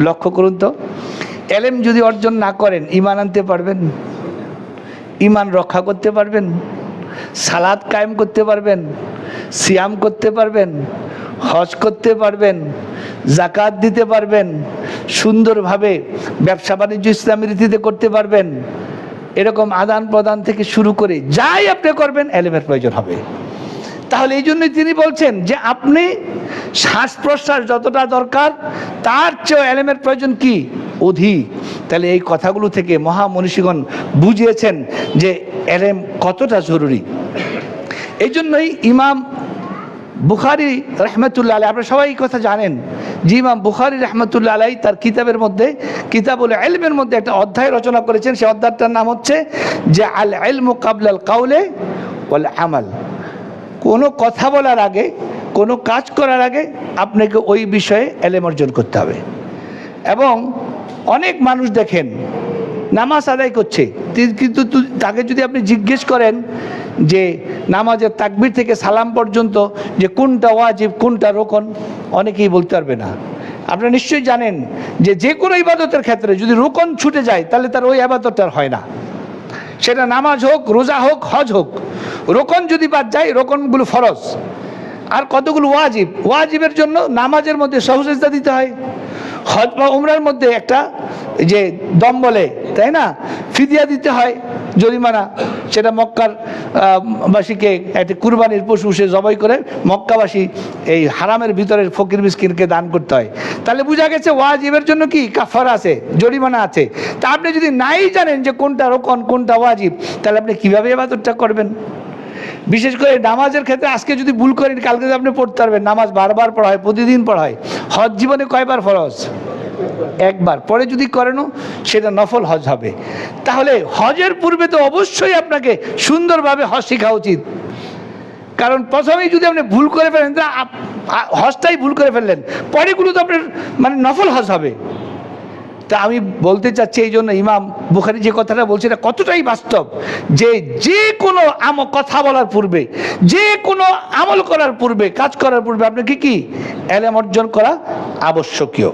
লক্ষ্য করুন তো। এলেম যদি অর্জন না করেন ইমান আনতে পারবেন। ইমান রক্ষা করতে পারবেন। সালাদ কায়েম করতে পারবেন। সিয়াম করতে পারবেন। হজ করতে পারবেন। জাকাত দিতে পারবেন। সুন্দরভাবে ব্যবসা বাণিজ্য ইসলামী রীতিতে করতে পারবেন। এরকম আদান প্রদান থেকে শুরু করে যাই আপনি করবেন, এলেমের প্রয়োজন হবে। তাহলে এই জন্যই তিনি বলছেন যে আপনি শ্বাস প্রশ্বাস যতটা দরকার তার চেয়েও এলেমের প্রয়োজন কি? অধিক। তাহলে এই কথাগুলো থেকে মহামনীষীগণ বুঝিয়েছেন যে এলেম কতটা জরুরি। এই জন্যই ইমাম বুখারি রহমতুল্লাহ আলাই আপনারা সবাই কথা জানেন যে ইমাম বুখারি রহমতুল্লাহ আলাই তার কিতাবের মধ্যে, কিতাবুল এলমের মধ্যে একটা অধ্যায় রচনা করেছেন। সেই অধ্যায়টার নাম হচ্ছে যে আল এলমু কাবলাল কাউলে ওয়াল আমাল কোনো কথা বলার আগে কোনো কাজ করার আগে আপনাকে ওই বিষয়ে এলেম অর্জন করতে হবে। এবং অনেক মানুষ দেখেন, নামাজ আদায় করছে কিন্তু তাকে যদি আপনি জিজ্ঞেস করেন যে নামাজের তাকবির থেকে সালাম পর্যন্ত যে কোনটা ওয়াজিব, কোনটা রোকন, অনেকেই বলতে পারবে না। আপনারা নিশ্চয়ই জানেন যে যে কোনো ইবাদতের ক্ষেত্রে যদি রোকন ছুটে যায়, তাহলে তার ওই আবাদতটা হয় না। সেটা নামাজ হোক, রোজা হোক, হজ হোক, রোকন যদি বাদ যায়, রোকনগুলো ফরজ। আর কতগুলো ওয়াজিব? ওয়াজিবের জন্য নামাজের মধ্যে সহজেজদা দিতে হয়। হজ বা উমরার মধ্যে একটা যে দম বলে, তাই না? ফিদিয়া দিতে হয় জরিমানা। সেটা মক্কার বাসীকে একটা কুরবানির পশু সে জবাই করে মক্কাবাসী এই হারামের ভিতরে ফকির মিসকিনকে দান করতে হয়। তাহলে বোঝা গেছে ওয়াজিবের জন্য কি? কাফার আছে, জরিমানা আছে। তা আপনি যদি নাই জানেন যে কোনটা রোকন, কোনটা ওয়াজিব, তাহলে আপনি কীভাবে এবাদতটা করবেন? বিশেষ করে নামাজের ক্ষেত্রে আজকে যদি ভুল করেন, কালকে আপনি পড়তে পারবেন, নামাজ বারবার পড়া হয়, প্রতিদিন পড়া হয়, হজ জীবনে কয়বার ফরজ? একবার। পরে যদি করেনও, সেটা নফল হজ হবে। তাহলে হজের পূর্বে তো অবশ্যই আপনাকে সুন্দরভাবে হজ শেখা উচিত। কারণ প্রথমেই যদি আপনি ভুল করে ফেলেন হজটাই ভুল করে ফেললেন পরেগুলো তো আপনার মানে নফল হজ হবে। তা আমি বলতে চাচ্ছি এই জন্য ইমাম বুখারি যে কথাটা বলছে এটা কতটাই বাস্তব? যে যে কোনো আম কথা বলার পূর্বে যে কোনো আমল করার পূর্বে, কাজ করার পূর্বে আপনাকে কি? এলেম অর্জন করা আবশ্যকীয়।